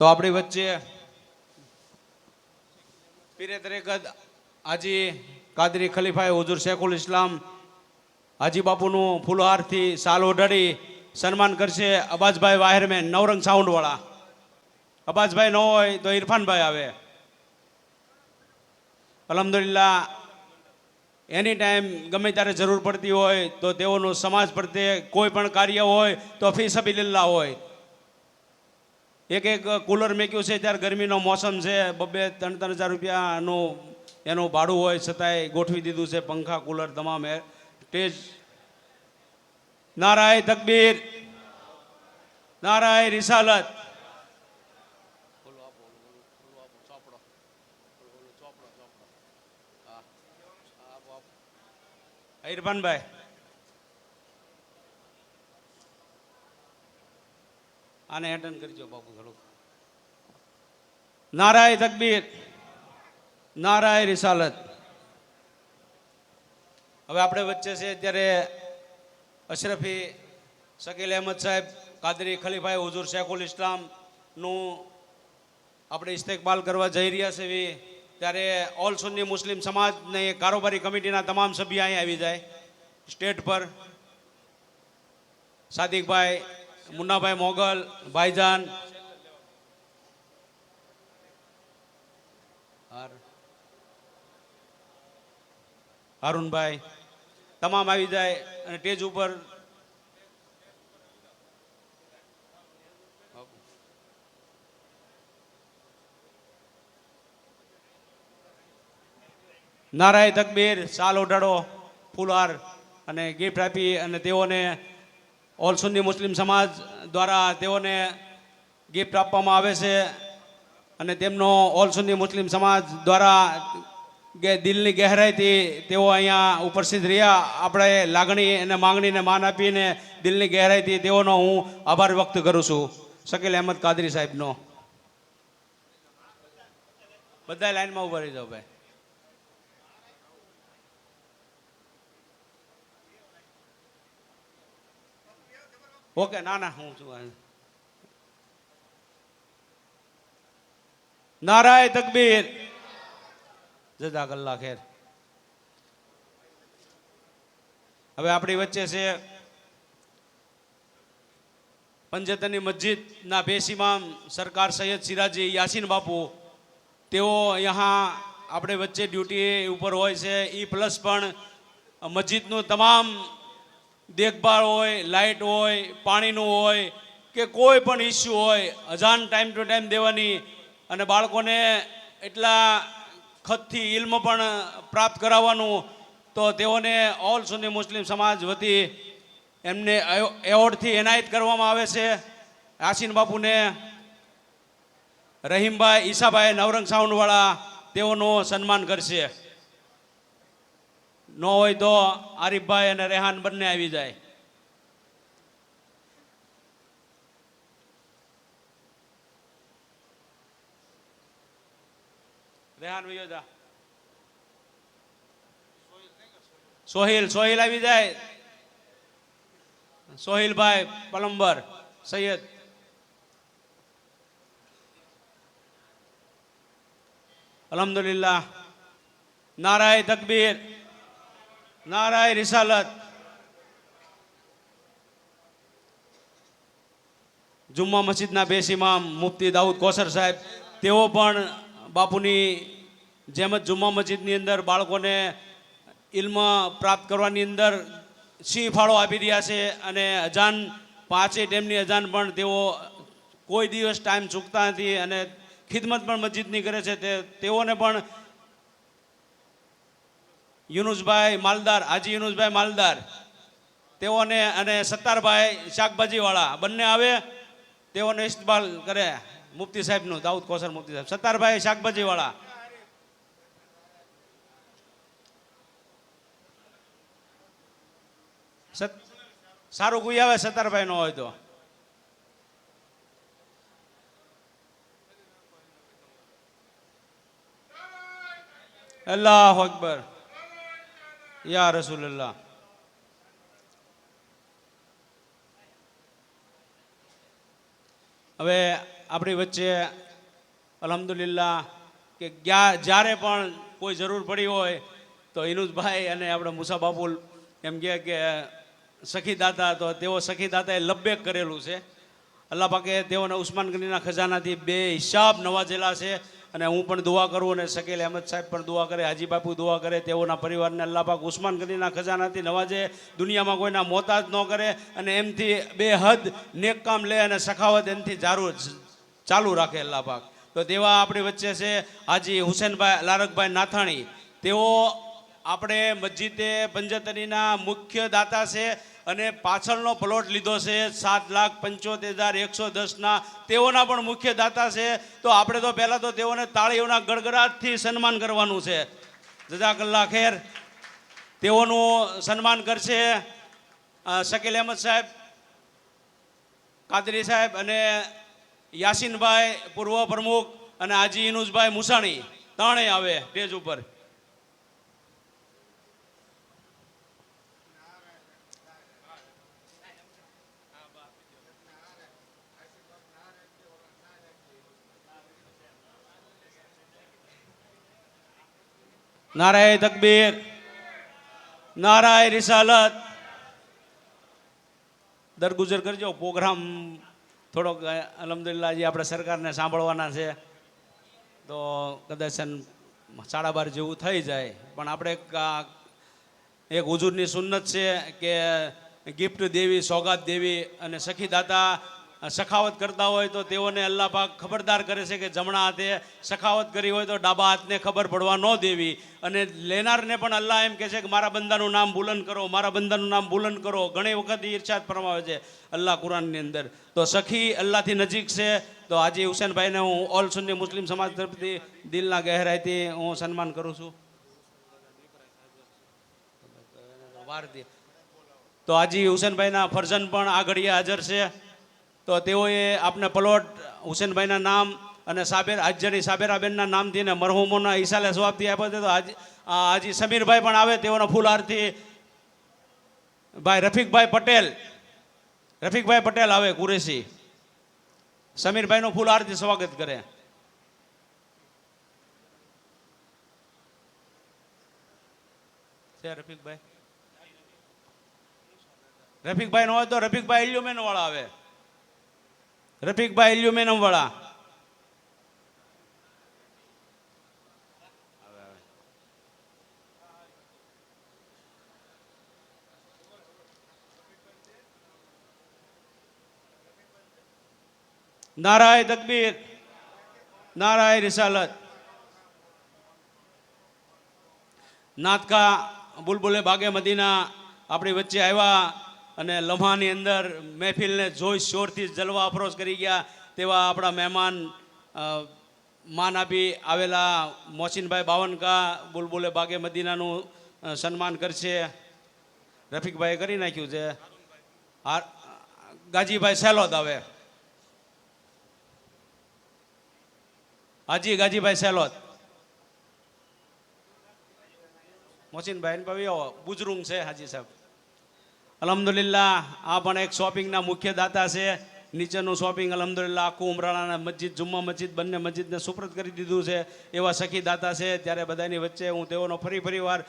તો આપણી વચ્ચે પીરે તરીકત હાજી કાદરી ખલીફાએ હુજુર શેખુલ ઇસ્લામ હાજી બાપુનું ફૂલહારથી સાલ ઓઢાડી સન્માન કરશે અબાજભાઈ વાહેરમેન નવરંગ સાઉન્ડવાળા. અબાજભાઈ ન હોય તો ઇરફાનભાઈ આવે. અલહમદુલિલ્લા એની ટાઈમ ગમે ત્યારે જરૂર પડતી હોય તો તેઓનું સમાજ પ્રત્યે કોઈ પણ કાર્ય હોય તો ફી સબીલિલ્લા હોય. એક એક કુલર મેક્યું છે, ત્યારે ગરમીનો મોસમ છે, બબે ત્રણ ત્રણ હજાર રૂપિયાનું એનું ભાડું હોય, છતાંય ગોઠવી દીધું છે, પંખા કુલર તમામ એ. ટેજ નારાય તકબીર. નારાય રિસાલત. ઇરફાનભાઈ આને હેન્ડન કરજો બાપુ થોડુંક. નારાય તકબીર. નારાય રિસાલત. હવે આપણે વચ્ચે છે અત્યારે અશરફી શકીલ અહેમદ સાહેબ, કાદરી ખલીફાઈ હુજુર શેખુલ ઇસ્લામનું આપણે ઇસ્તેકબાલ કરવા જઈ રહ્યા છે એવી. ત્યારે ઓલ સુન્ની મુસ્લિમ સમાજને કારોબારી કમિટીના તમામ સભ્ય અહીં આવી જાય. સ્ટેટ પર સાદિકભાઈ મુન્નાભાઈ મોગલ, ભાઈજાન. હાર- હારુનભાઈ, તમામ આવી જાય અને સ્ટેજ ઉપર. નારાય તકબીર, સાલ ઓઢાડો, ફૂલહાર અને ગિફ્ટ આપી અને તેઓને ઓલ સુન્ની મુસ્લિમ સમાજ દ્વારા તેઓને ગિફ્ટ આપવામાં આવે છે અને તેમનો ઓલ સુન્ની મુસ્લિમ સમાજ દ્વારા દિલની ગહેરાઈથી તેઓ અહીંયા ઉપસ્થિત રહ્યા. આપણે લાગણી અને માંગણીને માન આપીને દિલની ગહેરાઈથી તેઓનો હું આભાર વ્યક્ત કરું છું. શકીલ અહેમદ કાદરી સાહેબનો. બધા લાઈનમાં ઊભા રહી જાઓ ભાઈ. ઓકે, ના ના, હું છું. નારાય તકબીર. જજાકલ્લા ખેર. હવે આપણી વચ્ચે છે પંજતની મસ્જિદના બેસ ઇમામ સરકાર સૈયદ સિરાજી યાસીન બાપુ. તેઓ અહીંયા આપણે વચ્ચે ડ્યુટી ઉપર હોય છે. એ પ્લસ પણ મસ્જિદનું તમામ દેખભાળ હોય, લાઇટ હોય, પાણીનું હોય, કે કોઈ પણ ઇસ્યુ હોય અજાન ટાઈમ ટુ ટાઈમ દેવાની અને બાળકોને એટલા ખતથી ઇલ્મ પણ પ્રાપ્ત કરાવવાનું, તો તેઓને ઓલ સુન્ની મુસ્લિમ સમાજ વતી એમને એવોર્ડથી એનાયત કરવામાં આવે છે. આસિન બાપુને, રહીમભાઈ ઈસાભાઈ નવરંગ સાઉન્ડવાળા તેઓનું સન્માન કરશે. ન હોય તો આરીફભાઈ અને રેહાન બંને આવી જાય. રેહાન સોહિલ સોહિલ આવી જાય. સોહિલભાઈ, પલંબર, સૈયદ. અલહમદુલિલ્લાહ. નારાય તકબીર. નારાય રિસાલત જુમ્મા મસ્જિદના બેસ ઇમામ મુફતી દાઉદ કોસર સાહેબ, તેઓ પણ બાપુની જેમ જ જુમ્મા મસ્જિદની અંદર બાળકોને ઇલ્મ પ્રાપ્ત કરવાની અંદર સિંહ ફાળો આપી રહ્યા છે અને અજાન પાંચે ટેમની અજાન પણ તેઓ કોઈ દિવસ ટાઈમ ચૂકતા નથી અને ખિદમત પણ મસ્જિદની કરે છે તે તેઓને પણ યુનુસભાઈ માલદાર હાજી યુનુસભાઈ માલદાર, તેઓને અને સત્તારભાઈ શાકભાજીવાળા બંને આવે, તેઓને ઇસ્તબાલ કરે મુફતી સાહેબનું, દાઉદ કોસર મુફતી સાહેબ. સત્તારભાઈ શાકભાજીવાળા. સારું કોઈ આવે સત્તારભાઈ નો હોય તો. અલ્લાહ અકબર. યા રસુલ્લા હવે આપણી વચ્ચે અલહમદુલિલ્લા કે જ્યારે પણ કોઈ જરૂર પડી હોય તો ઇનુજભાઈ અને આપણે મુસા એમ કહે કે સખી દાતા તો તેઓ સખી દાતાએ લબ્બેક કરેલું છે અલ્લાહ પાકે તેઓને ઉસ્માન ગનીના ખજાનાથી બે હિસાબ નવાજેલા છે અને હું પણ દુઆ કરું અને શકીલ અહેમદ સાહેબ પણ દુઆ કરે, હાજી બાપુ દુઆ કરે, તેઓના પરિવારને અલ્લાહ પાક ઉસ્માન ગનીના ખજાનાથી નવાજે, દુનિયામાં કોઈના મોતાજ ન કરે અને એમથી બે હદ નેક કામ લે અને સખાવત એમથી જારું ચાલુ રાખે અલ્લાહ પાક તો તેવા આપણી વચ્ચે છે હાજી હુસેનભાઈ, લારકભાઈ નાથાણી. તેઓ આપણે મસ્જિદે પંજતરીના મુખ્ય દાતા છે અને પાછળનો પ્લોટ લીધો છે સાત લાખ પંચોતેર હજાર એકસો દસના. તેઓના પણ મુખ્ય દાતા છે. તો આપણે તો પહેલાં તો તેઓને તાળીઓના ગડગડાટથી સન્માન કરવાનું છે. જજાકલ્લા ખેર, તેઓનું સન્માન કરશે શકીલ અહેમદ સાહેબ, કાદરી સાહેબ અને યાસીનભાઈ પૂર્વ પ્રમુખ અને આજી ઇનુજભાઈ મુસાણી. ત્રણેય આવે, સ્ટેજ ઉપર. નારાય તકબીર, નારાય રિસાલત. દરગુજર કરજો, પ્રોગ્રામ થોડોક અલહમદુલિલ્લાહ જે, આપણે સરકારને સાંભળવાના છે. તો કદાચ સાડા બાર જેવું થઈ જાય. પણ આપણે એક હુજુરની સુન્નત છે કે ગિફ્ટ દેવી, સોગાત દેવી અને સખી દાતા સખાવત કરતા હોય તો તેઓને અલ્લાહ પાક ખબરદાર કરે છે કે જમણા હાથે સખાવત કરી હોય તો ડાબા હાથને ખબર પડવા ન દેવી. અને લેનારને પણ અલ્લાહ એમ કહે છે કે મારા બંદાનું નામ બુલંદ કરો, મારા બંદાનું નામ બુલંદ કરો. ઘણી વખત ઈર્ષાદ ફરમાવે છે અલ્લાહ કુરાનની અંદર. તો સખી અલ્લાહથી નજીક છે. તો હાજી હુસેનભાઈને હું ઓલ સુન્ની મુસ્લિમ સમાજ તરફથી દિલના ગહેરાઈથી હું સન્માન કરું છું. તો હાજી હુસેનભાઈના ફરજન પણ આ ઘડીએ હાજર છે. તો તેઓએ આપને પ્લોટ હુસેનભાઈના નામ અને સાબેર હાજરી સાબેરાબેનના નામથીને મરહુમોના ઈશાલે જવાબથી આપ્યો હતો તો હાજી આ હાજી સમીરભાઈ પણ આવે, તેઓના આરતી. ભાઈ રફીકભાઈ પટેલ રફીકભાઈ પટેલ આવે કુરેશી. સમીરભાઈનું આરતી સ્વાગત કરે. રફીકભાઈ? રફીકભાઈ નો હોય તો રફીકભાઈ એલ્યુમેન વાળા આવે. રફીકભાઈ એલ્યુમિનિયમ વાળા. નારાય તકબીર. નારાય રિસાલત. નાતકા બુલબુલે બાગે મદીના આપણી વચ્ચે આવ્યા. અને લમ્હાની અંદર મહેફિલને જોઈ શોરથી જલવા અફરોઝ કરી ગયા તેવા આપણા મહેમાન માન આપી આવેલા મોહસિનભાઈ બાવનકા બુલબુલે બાગે મદીનાનું સન્માન કરશે. રફીકભાઈએ કરી નાખ્યું છે. ગાજીભાઈ સહેલોત આવે. હાજી, ગાજીભાઈ સહેલોત મોહસિનભાઈ ભાઈ આવો બુજરૂંગ છે હાજી સાહેબ. અલહમદુલિલ્લાહ, આ પણ એક શોપિંગના મુખ્ય દાતા છે. નીચેનું શોપિંગ અલહમદુલિલ્લા આખું ઉમરાળાના મસ્જિદ, જુમ્મા મસ્જિદ, બંને મસ્જિદને સુપ્રત કરી દીધું છે. એવા સખી દાતા છે. ત્યારે બધાની વચ્ચે હું તેઓનો ફરી ફરી વાર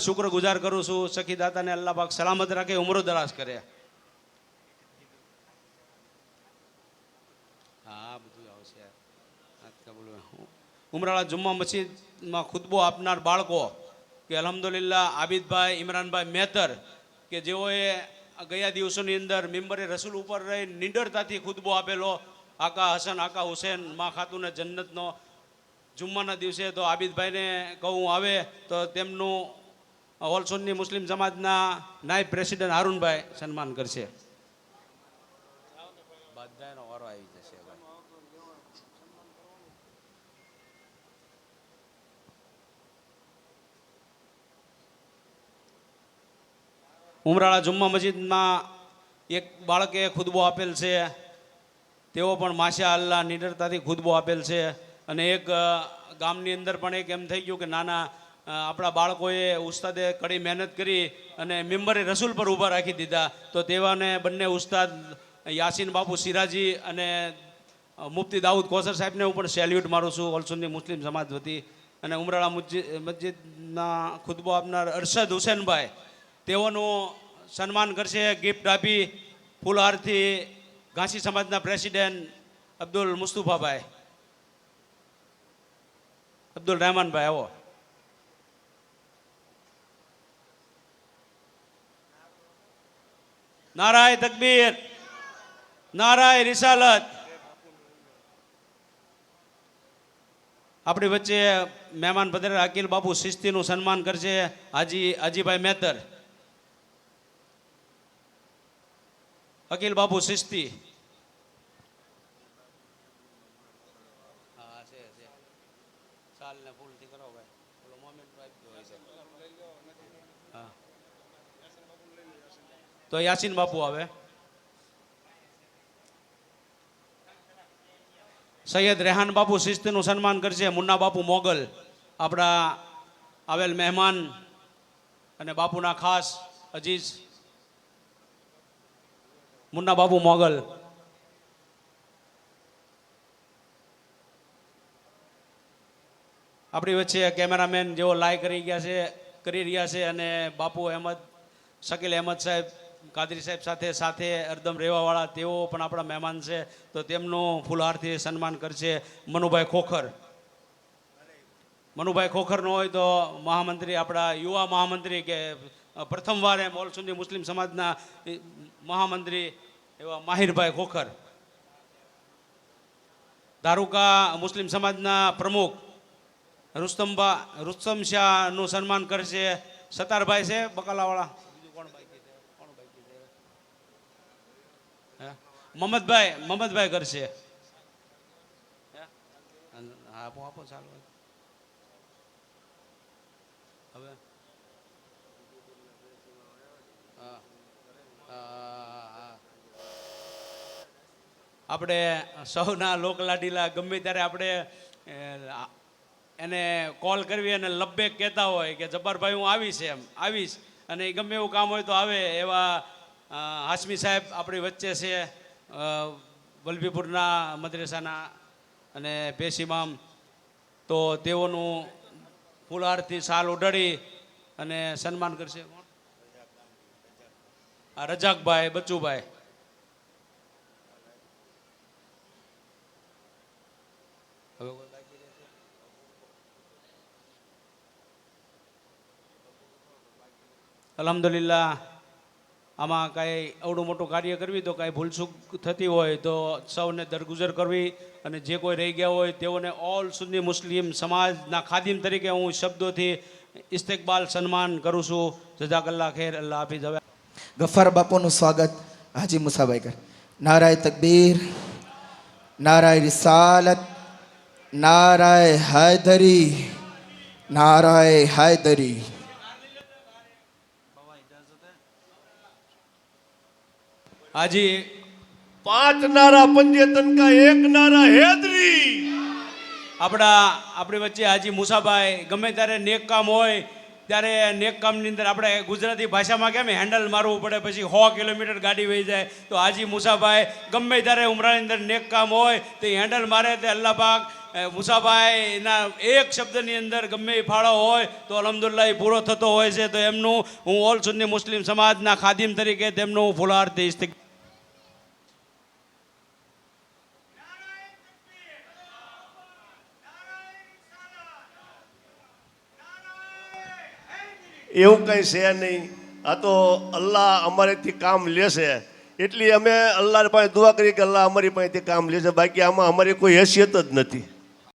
શુક્રગુજાર કરું છું. સખી દાતાને અલ્લાહ પાક સલામત રાખે, ઉમરો દરાજ કરે. હા, બધું આવશે. ઉમરાળા જુમ્મા મસ્જિદમાં ખુતબો આપનાર બાળકો કે અલહમદુલિલ્લા આબિદભાઈ, ઇમરાનભાઈ મેતર કે જેઓએ ગયા દિવસોની અંદર મિમ્બરે રસૂલ ઉપર રહી નિડરતાથી ખુદબો આપેલો, આકા હસન, આકા હુસેન, મા ખાતુને જન્નતનો જુમ્માના દિવસે તો આબિદભાઈને કહું આવે તો તેમનું હોલસોનની મુસ્લિમ સમાજના નાયબ પ્રેસિડેન્ટ હારૂનભાઈ સન્માન કરશે બધાનો વારો આવી જશે ભાઈ ઉમરાળા જુમ્મા મસ્જિદમાં એક બાળકે ખુદબો આપેલ છે. તેઓ પણ માશા અલ્લાહ નિડરતાથી ખુદબો આપેલ છે. અને એક ગામની અંદર પણ એક એમ થઈ ગયું કે નાના આપણા બાળકોએ ઉસ્તાદે કડી મહેનત કરી અને મેમ્બરે રસૂલ પર ઊભા રાખી દીધા. તો તેવાને બંને ઉસ્તાદ યાસીન બાપુ સિરાજી અને અ, દાઉદ કોસર સાહેબને હું પણ સેલ્યુટ મારું છું. ઓલસુંદી મુસ્લિમ સમાજ વતી. અને ઉમરાળા મસ્જિદ મસ્જિદના ખુદબો આપનાર અરશદ હુસેનભાઈ તેઓનું સન્માન કરશે. ગિફ્ટ આપી ફૂલહારથી ઘાસી સમાજના પ્રેસિડેન્ટ અબ્દુલ મુસ્તુફાભાઈ. અબ્દુલ રહેમાનભાઈ, આવો. નારાય તકબીર, નારાય રિસાલત. આપણી વચ્ચે મહેમાન પધરે અકિલ બાપુ શિસ્તીનું સન્માન કરશે. હાજી, હાજીભાઈ મેતર અકિલ બાપુ શિસ્તી હા છે છે ચાલને ફૂલથી કરો ભાઈ ઓલો મોમેન્ટ આપજો હોય છે. હા. તો યાસીન બાપુ આવે. સૈયદ રેહાન બાપુ શિસ્તનું સન્માન કરશે. મુન્ના બાપુ મોગલ. આપણા આવેલ મહેમાન અને બાપુના ખાસ અજીઝ. મુન્ના બાબુ મોગલ. આપણી વચ્ચે કેમેરામેન જેઓ લાઈ કરી ગયા છે, કરી રહ્યા છે અને બાપુ અહેમદ, શકીલ અહેમદ સાહેબ, કાદરી સાહેબ સાથે સાથે અરદમ રહેવાવાળા તેઓ પણ આપણા મહેમાન છે. તો તેમનું ફૂલહારથી સન્માન કરશે મનુભાઈ ખોખર. મનુભાઈ ખોખર ન હોય તો મહામંત્રી, આપણા યુવા મહામંત્રી કે પ્રથમવાર એમ ઓલ સુધી મુસ્લિમ સમાજના મહામંત્રી એવા માહિરભાઈ ખોખર. ધારુકા મુસ્લિમ સમાજના પ્રમુખ રુસ્તમબા રુસ્તમ શાહનું સન્માન કરશે સતારભાઈ છે, બકાલાવાળા? મહમ્મદભાઈ મહમ્મદભાઈ કરશે? હા, આપો આપો, ચાલો હવે હા હા, હા. આપણે સૌના લોકલાડીલા ગમે ત્યારે આપણે એને કોલ કરવી અને લબ્બેક કહેતા હોય કે જબ્બારભાઈ હું આવીશ એમ, આવીશ. અને એ ગમે એવું કામ હોય તો આવે એવા હાશમી સાહેબ આપણી વચ્ચે છે વલભીપુરના મદ્રેસાના અને પેશીમામ તો તેઓનું ફૂલહારથી સાલ ઉડાડી અને સન્માન કરશે રજાકભાઈ બચ્ચુભાઈ હવે કોઈ બાકી રહેશે? અલ્હમ્દુલિલ્લાહ, આમાં કાંઈ અવડું મોટું કાર્ય કરવી તો કાંઈ ભૂલચૂક થતી હોય તો સૌને દરગુજર કરવી અને જે કોઈ રહી ગયા હોય તેઓને ઓલ સુન્ની મુસ્લિમ સમાજના ખાદિમ તરીકે હું શબ્દોથી ઇસ્તેકબાલ સન્માન કરું છું. જજાકલ્લા ખેર, અલ્લાહ હાફિઝ. હવે ગફાર બાપુનું સ્વાગત હાજી મુસાભાઈ કર. નારાય તકબીર, નારાય રિસાલત, નારાય હાયદરી નારાય હાયદરી. હાજી પાંચ નારા પંચેતન કા એક નારા હેદરી. આપણા, આપણી વચ્ચે હાજી મુસાભાઈ, ગમે ત્યારે નેક કામ હોય, ત્યારે નેક કામની અંદર આપણે ગુજરાતી ભાષામાં કેમ હેન્ડલ મારવું પડે? પછી સો કિલોમીટર ગાડી વહી જાય. તો હાજી મુસાભાઈ, ગમે ત્યારે ઉમરાની અંદર નેક કામ હોય, તો હેન્ડલ મારે તે અલ્લાપાક મુસાભાઈના એક શબ્દની અંદર ગમે એ ફાળો હોય, તો અલહમદુલ્લા પૂરો થતો હોય છે. તો એમનું હું ઓલ સુન્ની મુસ્લિમ સમાજના ખાદિમ તરીકે તેમનું હું ઇસ્તિક એવું કંઈ છે નહીં. આ તો અલ્લાહ અમારેથી કામ લેશે એટલી અમે અલ્લાહ પાસે દુઆ કરી કે અલ્લાહ અમારી પાસેથી કામ લેશે બાકી આમાં અમારી કોઈ હેસિયત જ નથી.